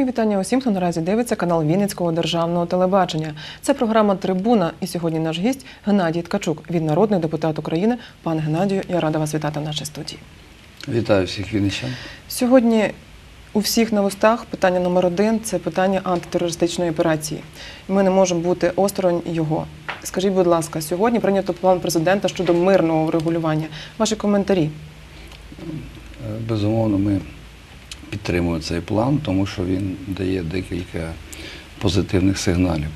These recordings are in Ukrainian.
Мої вітання усім, хто наразі дивиться канал Вінницького державного телебачення. Це програма Трибуна. І сьогодні наш гість Геннадій Ткачук, він народний депутат України. Пане Геннадію, я рада вас вітати в нашій студії. Вітаю всіх вінничан. Сьогодні у всіх на устах питання номер один це питання антитерористичної операції. Ми не можемо бути осторонь його. Скажіть, будь ласка, сьогодні прийнято план президента щодо мирного врегулювання. Ваші коментарі. Е, Безумовно, ми підтримуємо цей план, тому що він дає декілька позитивних сигналів.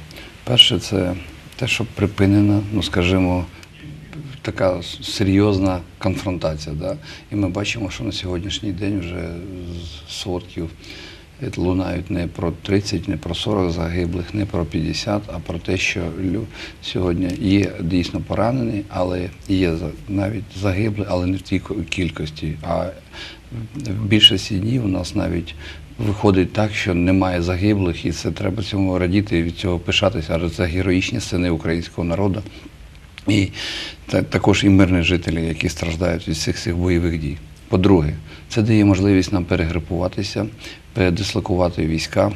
Перше, це те, що припинена, ну скажімо, така серйозна конфронтація. Да? І ми бачимо, що на сьогоднішній день вже з сводків лунають не про 30, не про 40 загиблих, не про 50, а про те, що сьогодні є дійсно поранені, але є навіть загиблі, але не в тій кількості. А в більшості днів у нас навіть виходить так, що немає загиблих, і це треба цьому радіти і від цього пишатися, адже це героїчні сини українського народу. І та- також і мирні жителі, які страждають від цих цих бойових дій. По-друге, це дає можливість нам перегрупуватися, передислокувати війська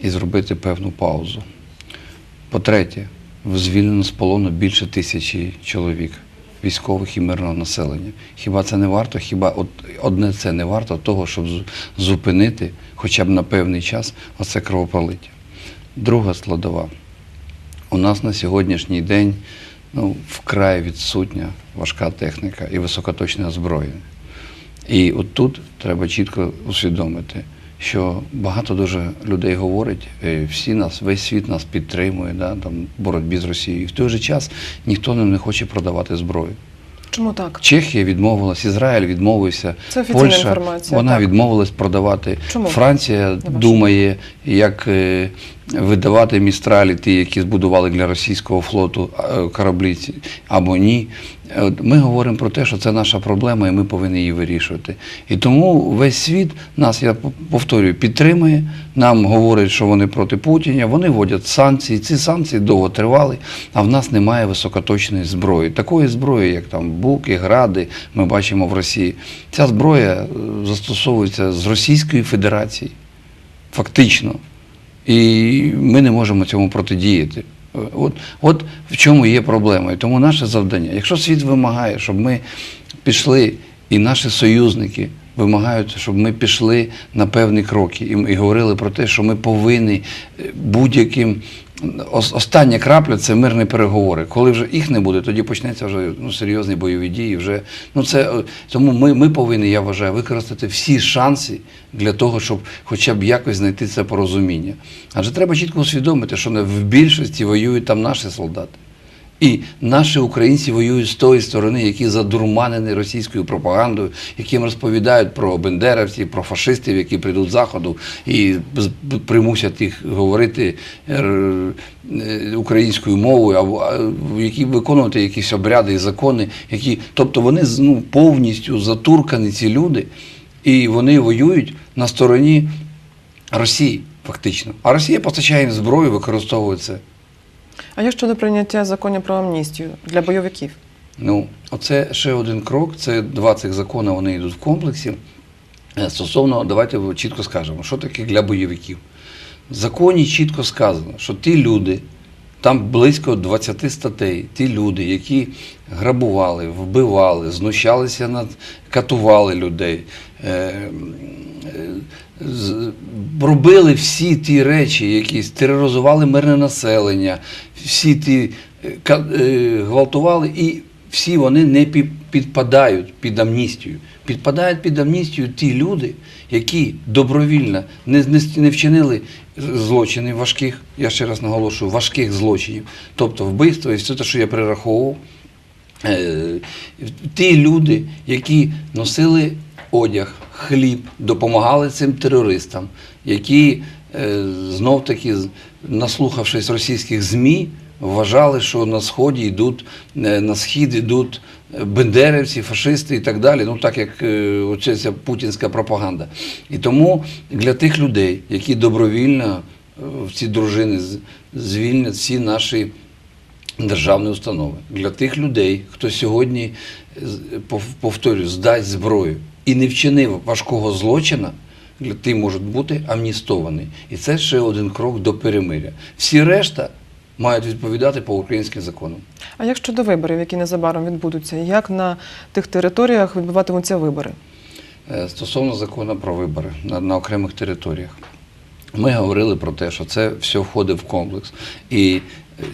і зробити певну паузу. По-третє, звільнено з полону більше тисячі чоловік, військових і мирного населення. Хіба це не варто? Хіба от одне це не варто того, щоб зупинити хоча б на певний час оце кровопролиття? Друга складова. У нас на сьогоднішній день ну, вкрай відсутня важка техніка і високоточне озброєння. І от тут треба чітко усвідомити, що багато дуже людей говорить, е, всі нас, весь світ нас підтримує, да, там, в боротьбі з Росією. І в той же час ніхто нам не хоче продавати зброю. Чому так? Чехія відмовилась, Ізраїль відмовився, Це Польща вона так. відмовилась продавати. Чому? Франція думає, як е, видавати містралі, ті, які збудували для російського флоту е, кораблі або ні. Е, Ми говоримо про те, що це наша проблема, і ми повинні її вирішувати. І тому весь світ нас, я повторюю, підтримує. Нам говорять, що вони проти Путіна, вони вводять санкції. Ці санкції довго тривали, а в нас немає високоточної зброї. Такої зброї, як там буки, гради, ми бачимо в Росії. Ця зброя е, застосовується з Російської Федерації, фактично. І ми не можемо цьому протидіяти. От, от в чому є проблема. І тому наше завдання. Якщо світ вимагає, щоб ми пішли, і наші союзники вимагають, щоб ми пішли на певні кроки і, і говорили про те, що ми повинні е, будь-яким. Ос- Остання крапля це мирні переговори. Коли вже їх не буде, тоді почнеться вже ну, серйозні бойові дії. Вже ну це е, тому ми, ми повинні, я вважаю, використати всі шанси для того, щоб хоча б якось знайти це порозуміння. Адже треба чітко усвідомити, що не в більшості воюють там наші солдати. І наші українці воюють з тої сторони, які задурманені російською пропагандою, яким розповідають про бендерівців, про фашистів, які прийдуть з заходу і примусять їх говорити е, е, українською мовою, а, які виконувати якісь обряди і закони, які, тобто вони ну, повністю затуркані ці люди, і вони воюють на стороні Росії, фактично. А Росія постачає їм зброю, використовує це. А як щодо прийняття законів про амністію для бойовиків? Ну, оце ще один крок. Це два цих закони, вони йдуть в комплексі. Е, Стосовно, давайте чітко скажемо, що таке для бойовиків. В законі чітко сказано, що ті люди, там близько 20 статей, ті люди, які грабували, вбивали, знущалися над, катували людей, е, е, робили всі ті речі, які тероризували мирне населення, всі ті е, е, гвалтували, і всі вони не підпадають під амністію. Підпадають під амністію ті люди, які добровільно не, вчинили злочинів важких, я ще раз наголошую, важких злочинів, тобто вбивство і все те, що я перераховував. Е, ті люди, які носили одяг, хліб, допомагали цим терористам, які знов таки, наслухавшись російських ЗМІ, вважали, що на сході йдуть, е, на схід йдуть е, бендерівці, фашисти і так далі. Ну так як е, ця путінська пропаганда. І тому для тих людей, які добровільно в ці дружини звільнять всі наші державні установи. Для тих людей, хто сьогодні, повторюю, здасть зброю і не вчинив важкого злочина, ті можуть бути амністовані. І це ще один крок до перемиря. Всі решта мають відповідати по українським законам. А як щодо виборів, які незабаром відбудуться, як на тих територіях відбуватимуться вибори? Е, Стосовно закону про вибори на, на окремих територіях. Ми говорили про те, що це все входить в комплекс. І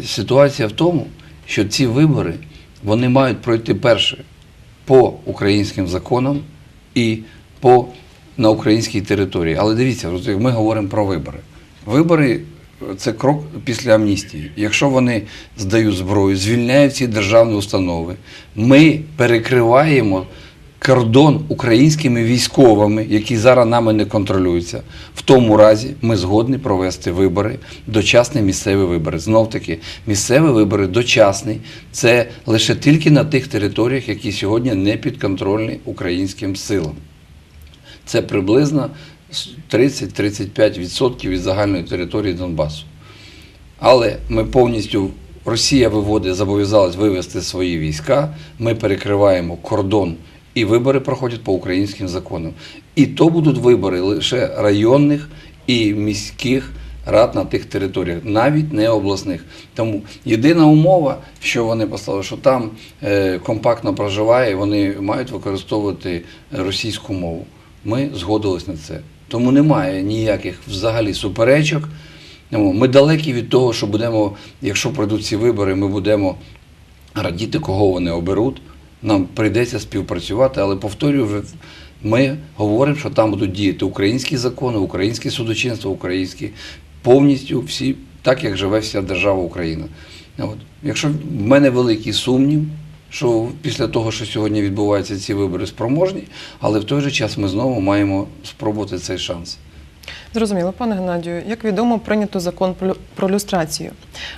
е, ситуація в тому, що ці вибори вони мають пройти перше по українським законам і по, на українській території. Але дивіться, ми говоримо про вибори. Вибори це крок після амністії. Якщо вони здають зброю, звільняють ці державні установи, ми перекриваємо кордон українськими військовими, які зараз нами не контролюються. В тому разі ми згодні провести вибори, дочасні місцеві вибори. Знов таки, місцеві вибори дочасні це лише тільки на тих територіях, які сьогодні не підконтрольні українським силам. Це приблизно 30-35% від загальної території Донбасу. Але ми повністю Росія виводить, зобов'язалась вивести свої війська. Ми перекриваємо кордон, і вибори проходять по українським законам. І то будуть вибори лише районних і міських рад на тих територіях, навіть не обласних. Тому єдина умова, що вони поставили, що там е, компактно проживає, вони мають використовувати російську мову. Ми згодились на це. Тому немає ніяких взагалі суперечок. Ми далекі від того, що будемо, якщо пройдуть ці вибори, ми будемо радіти, кого вони оберуть. Нам прийдеться співпрацювати, але повторюю, вже ми говоримо, що там будуть діяти українські закони, українське судочинство, українські повністю всі, так як живе вся держава Україна. От. Якщо в мене великий сумнів, що після того, що сьогодні відбуваються ці вибори, спроможні, але в той же час ми знову маємо спробувати цей шанс. Зрозуміло, пане Геннадію, як відомо, прийнято закон про люстрацію.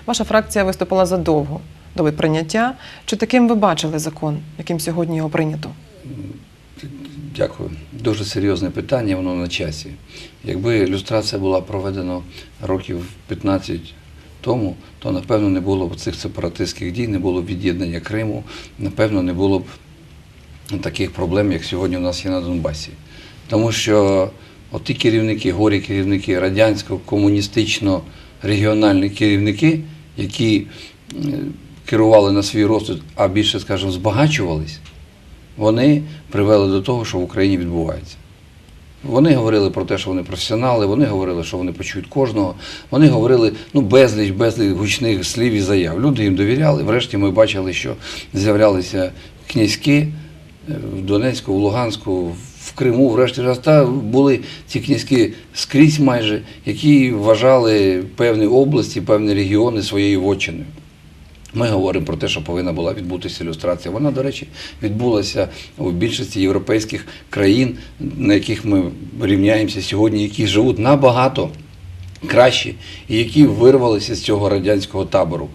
Ваша фракція виступила задовго до прийняття. Чи таким ви бачили закон, яким сьогодні його прийнято? Дякую. Дуже серйозне питання, воно на часі. Якби ілюстрація була проведена років 15 тому, то напевно не було б цих сепаратистських дій, не було б від'єднання Криму, напевно, не було б таких проблем, як сьогодні у нас є на Донбасі. Тому що от ті керівники, горі керівники радянсько-комуністично-регіональні керівники, які е, керували на свій розсуд, а більше, скажімо, збагачувались, вони привели до того, що в Україні відбувається. Вони говорили про те, що вони професіонали, вони говорили, що вони почують кожного. Вони говорили ну, безліч, безліч гучних слів і заяв. Люди їм довіряли. Врешті ми бачили, що з'являлися князьки е, в Донецьку, в Луганську, в Криму, врешті та були ці князьки скрізь майже, які вважали певні області, певні регіони своєю вотчиною. Ми говоримо про те, що повинна була відбутися ілюстрація. Вона, до речі, відбулася у більшості європейських країн, на яких ми рівняємося сьогодні, які живуть набагато краще і які вирвалися з цього радянського табору.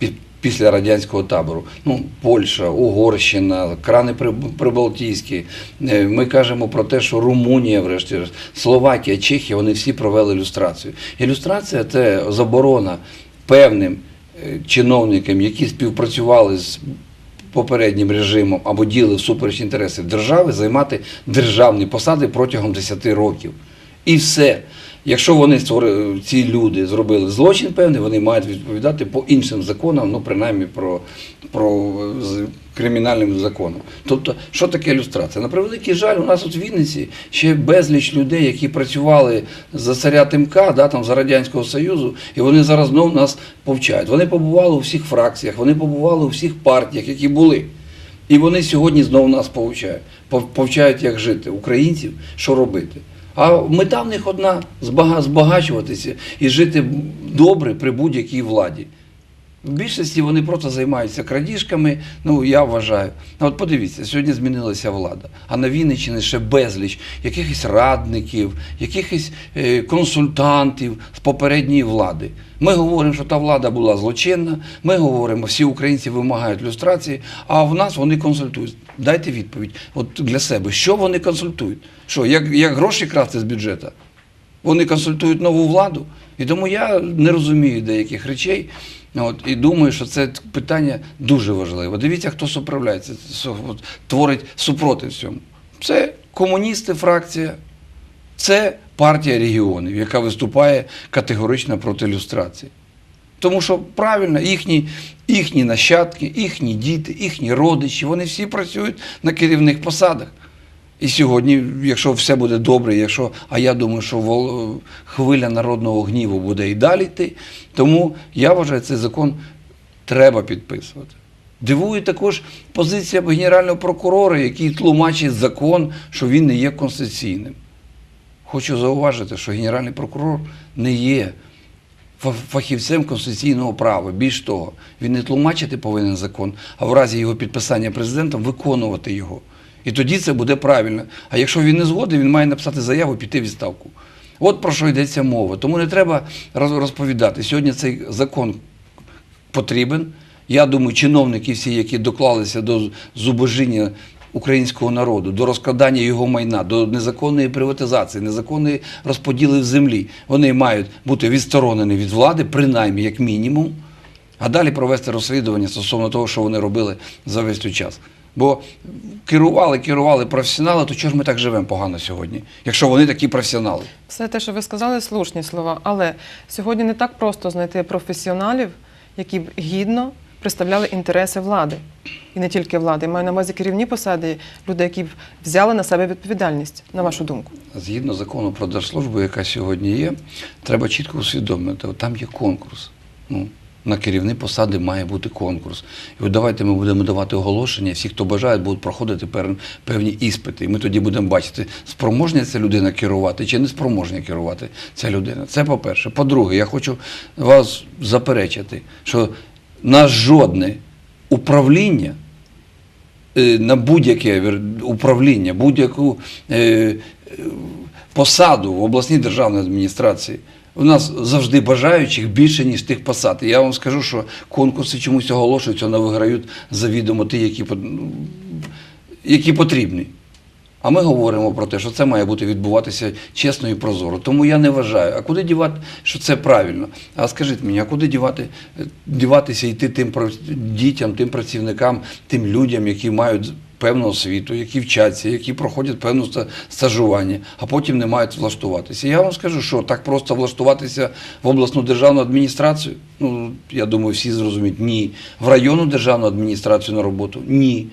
пі- Після радянського табору, ну Польща, Угорщина, крани Приб- Прибалтійські. Е, Ми кажемо про те, що Румунія, врешті, Словакія, Чехія, вони всі провели ілюстрацію. Ілюстрація це заборона певним чиновникам, які співпрацювали з попереднім режимом або діли всупереч інтересів держави, займати державні посади протягом 10 років. І все. Якщо вони створили, ці люди зробили злочин певний, вони мають відповідати по іншим законам, ну принаймні про, про кримінальним законом. Тобто, що таке ілюстрація? На превеликий жаль, у нас тут в Вінниці ще безліч людей, які працювали за царя Тимка, да, там, за Радянського Союзу, і вони зараз знову нас повчають. Вони побували у всіх фракціях, вони побували у всіх партіях, які були. І вони сьогодні знову нас повчають. Повчають, як жити українців, що робити. А мета в них одна збага- збагачуватися і жити добре при будь-якій владі. В більшості вони просто займаються крадіжками, ну я вважаю. Ну, от подивіться, сьогодні змінилася влада, а на Вінниччині ще безліч якихось радників, якихось е, консультантів з попередньої влади. Ми говоримо, що та влада була злочинна, ми говоримо, всі українці вимагають люстрації, а в нас вони консультують. Дайте відповідь от для себе, що вони консультують? Що, як, як гроші красти з бюджету? Вони консультують нову владу. І тому я не розумію деяких речей. От, і думаю, що це питання дуже важливе. Дивіться, хто суправляється, творить супротив цьому. Це комуністи, фракція, це партія регіонів, яка виступає категорично проти люстрації. Тому що правильно, їхні, їхні нащадки, їхні діти, їхні родичі, вони всі працюють на керівних посадах. І сьогодні, якщо все буде добре, якщо, а я думаю, що вол- хвиля народного гніву буде і далі йти, тому я вважаю, цей закон треба підписувати. Дивує також позиція генерального прокурора, який тлумачить закон, що він не є конституційним. Хочу зауважити, що генеральний прокурор не є фахівцем конституційного права. Більш того, він не тлумачити повинен закон, а в разі його підписання президентом виконувати його. І тоді це буде правильно. А якщо він не згоден, він має написати заяву піти в відставку. От про що йдеться мова. Тому не треба розповідати. Сьогодні цей закон потрібен. Я думаю, чиновники всі, які доклалися до зубожіння українського народу, до розкрадання його майна, до незаконної приватизації, незаконної розподіли в землі, вони мають бути відсторонені від влади, принаймні як мінімум, а далі провести розслідування стосовно того, що вони робили за весь той час. Бо керували, керували професіонали, то чого ж ми так живемо погано сьогодні, якщо вони такі професіонали? Все те, що ви сказали, слушні слова. Але сьогодні не так просто знайти професіоналів, які б гідно представляли інтереси влади. І не тільки влади. Маю на увазі керівні посади, люди, які б взяли на себе відповідальність, на вашу думку. Згідно закону про держслужбу, яка сьогодні є, треба чітко усвідомити, там є конкурс. Ну, на керівні посади має бути конкурс. І от давайте ми будемо давати оголошення, всі, хто бажає, будуть проходити певні іспити. І ми тоді будемо бачити, спроможня ця людина керувати чи не спроможня керувати ця людина. Це по-перше. По-друге, я хочу вас заперечити, що на жодне управління е, на будь-яке управління, будь-яку е, е, посаду в обласній державній адміністрації. У нас завжди бажаючих більше, ніж тих посад. Я вам скажу, що конкурси чомусь оголошуються, вони виграють завідомо ті, які, ну, які потрібні. А ми говоримо про те, що це має бути відбуватися чесно і прозоро. Тому я не вважаю, а куди дівати, що це правильно. А скажіть мені, а куди дівати, діватися йти тим дітям, тим працівникам, тим людям, які мають певну освіту, які вчаться, які проходять певне стажування, а потім не мають влаштуватися. Я вам скажу, що так просто влаштуватися в обласну державну адміністрацію. Ну я думаю, всі зрозуміють. Ні. В районну державну адміністрацію на роботу ні.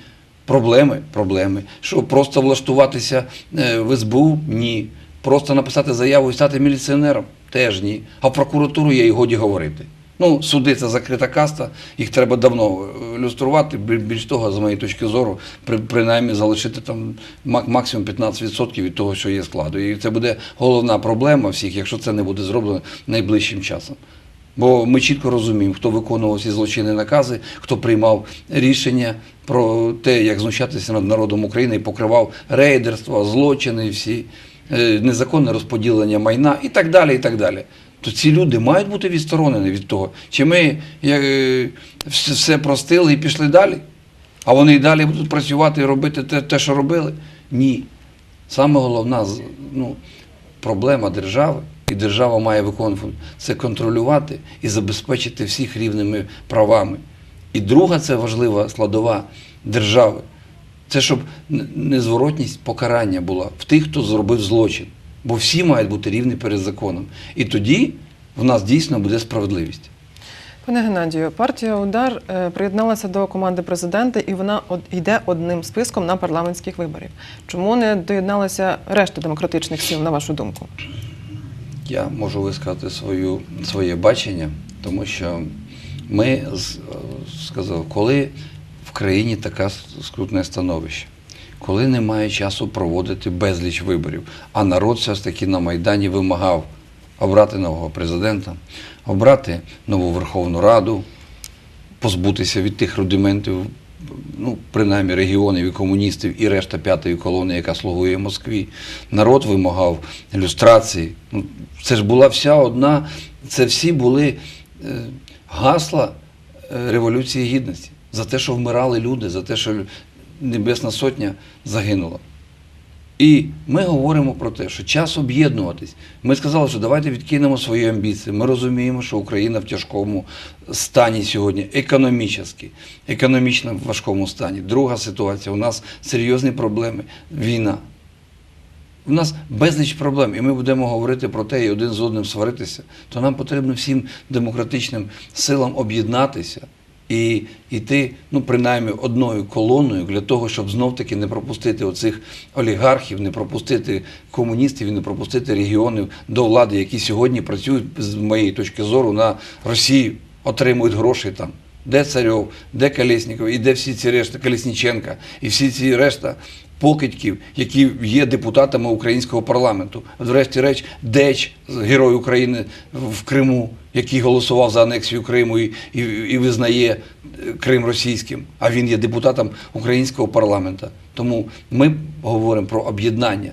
Проблеми, проблеми. Що просто влаштуватися е, в СБУ? Ні. Просто написати заяву і стати міліціонером? Теж ні. А в прокуратуру є і годі говорити. Ну, суди це закрита каста, їх треба давно е, люструвати. Більш того, з моєї точки зору, при, принаймні залишити там максимум 15% від того, що є складу. І це буде головна проблема всіх, якщо це не буде зроблено найближчим часом. Бо ми чітко розуміємо, хто виконував ці злочинні накази, хто приймав рішення про те, як знущатися над народом України і покривав рейдерство, злочини всі, е, незаконне розподілення майна і так далі. і так далі. То ці люди мають бути відсторонені від того. Чи ми е, все простили і пішли далі? А вони і далі будуть працювати і робити те, те що робили? Ні. Саме головна ну, проблема держави, і держава має виконувати, це контролювати і забезпечити всіх рівними правами. І друга це важлива складова держави. Це щоб незворотність покарання була в тих, хто зробив злочин. Бо всі мають бути рівні перед законом. І тоді в нас дійсно буде справедливість. Пане Геннадію, партія Удар е, приєдналася до команди президента, і вона йде одним списком на парламентських виборів. Чому не доєдналася решта демократичних сил, на вашу думку? Я можу висказати свою, своє бачення, тому що ми сказав, коли в країні таке скрутне становище, коли немає часу проводити безліч виборів, а народ все ж таки на Майдані вимагав обрати нового президента, обрати нову Верховну Раду, позбутися від тих рудиментів, ну, принаймні регіонів і комуністів і решта п'ятої колони, яка слугує Москві. Народ вимагав люстрації. Ну, це ж була вся одна, це всі були е, гасла е, Революції Гідності за те, що вмирали люди, за те, що Небесна Сотня загинула. І ми говоримо про те, що час об'єднуватись. Ми сказали, що давайте відкинемо свої амбіції. Ми розуміємо, що Україна в тяжкому стані сьогодні, економічно, економічно в важкому стані. Друга ситуація, у нас серйозні проблеми. Війна. У нас безліч проблем, і ми будемо говорити про те і один з одним сваритися, то нам потрібно всім демократичним силам об'єднатися і йти, ну, принаймні, одною колоною для того, щоб знов-таки не пропустити оцих олігархів, не пропустити комуністів не пропустити регіонів до влади, які сьогодні працюють, з моєї точки зору, на Росію, отримують гроші там. Де Царьов, де Колєсніков, і де всі ці решта Колесніченка, і всі ці решта покидьків, які є депутатами українського парламенту. Врешті-решт, Деч, герой України в Криму, який голосував за анексію Криму і, і, і визнає Крим російським, а він є депутатом українського парламенту. Тому ми говоримо про об'єднання.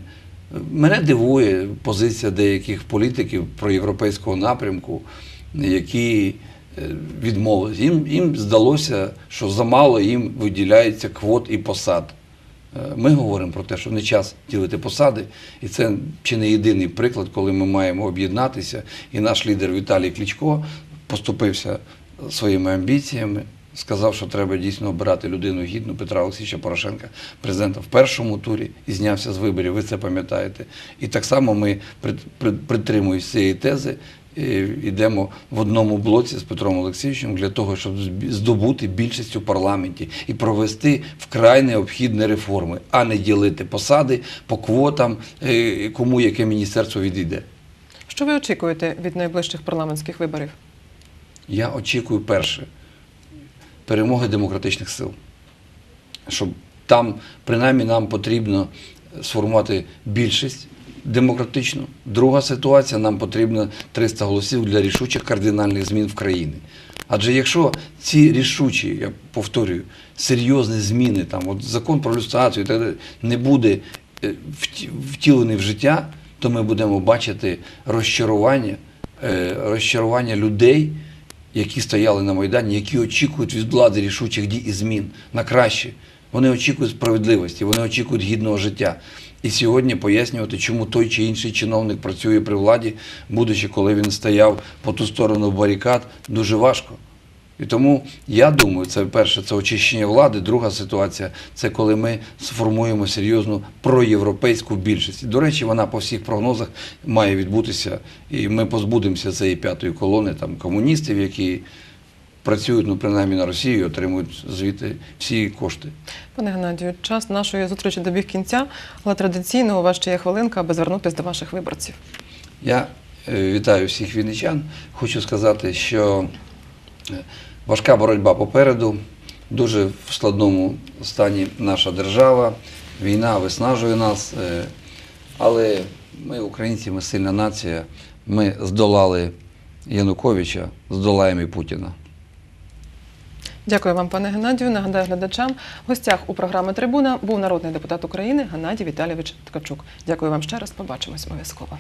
Мене дивує позиція деяких політиків про європейського напрямку, які е, відмовились. Їм, їм здалося, що замало їм виділяється квот і посад. Ми говоримо про те, що не час ділити посади, і це чи не єдиний приклад, коли ми маємо об'єднатися. І наш лідер Віталій Кличко поступився своїми амбіціями, сказав, що треба дійсно обирати людину гідну Петра Олексійовича Порошенка, президента в першому турі і знявся з виборів. Ви це пам'ятаєте. І так само ми прит- прит- притримуємося цієї тези. Йдемо в одному блоці з Петром Олексійовичем для того, щоб здобути більшість у парламенті і провести вкрай необхідні реформи, а не ділити посади по квотам, е, кому яке міністерство відійде. Що ви очікуєте від найближчих парламентських виборів? Я очікую перше перемоги демократичних сил. Щоб там, принаймні, нам потрібно сформувати більшість демократичну. Друга ситуація, нам потрібно 300 голосів для рішучих кардинальних змін в країні. Адже якщо ці рішучі, я повторюю, серйозні зміни, там, от закон про люстрацію і так далі, не буде е, втілений в життя, то ми будемо бачити розчарування, е, розчарування людей, які стояли на Майдані, які очікують від влади рішучих дій і змін на краще. Вони очікують справедливості, вони очікують гідного життя. І сьогодні пояснювати, чому той чи інший чиновник працює при владі, будучи, коли він стояв по ту сторону барикад, дуже важко. І тому я думаю, це перше, це очищення влади. Друга ситуація це коли ми сформуємо серйозну проєвропейську більшість. До речі, вона по всіх прогнозах має відбутися, і ми позбудемося цієї п'ятої колони там комуністів, які працюють, ну принаймні на Росію, і отримують звідти всі кошти. Пане Геннадію, час нашої зустрічі добіг кінця, але традиційно у вас ще є хвилинка, аби звернутися до ваших виборців. Я е, вітаю всіх вінничан. Хочу сказати, що е, важка боротьба попереду, дуже в складному стані наша держава, війна виснажує нас, е, але ми, українці, ми сильна нація. Ми здолали Януковича, здолаємо і Путіна. Дякую вам, пане Геннадію. Нагадаю глядачам. В гостях у програми Трибуна був народний депутат України Геннадій Віталійович Ткачук. Дякую вам ще раз. Побачимось обов'язково.